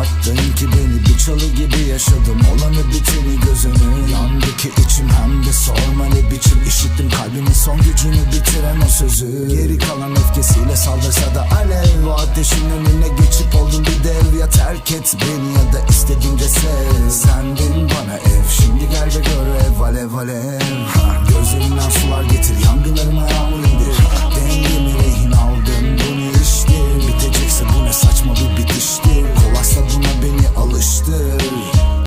attın ki beni Bir çalı gibi yaşadım. Olanı biteni göz önüne Yandı ki içim hem de sorma ne biçim. İşittim kalbimin son gücünü bitiren o sözü. Geri kalan öfkesiyle saldırsa da alev. O ateşin önüne geçip oldum bir dev. Ya terk et beni ya da istediğince sev. Sendin bana ev. Şimdi gel ve gör ev alev alev.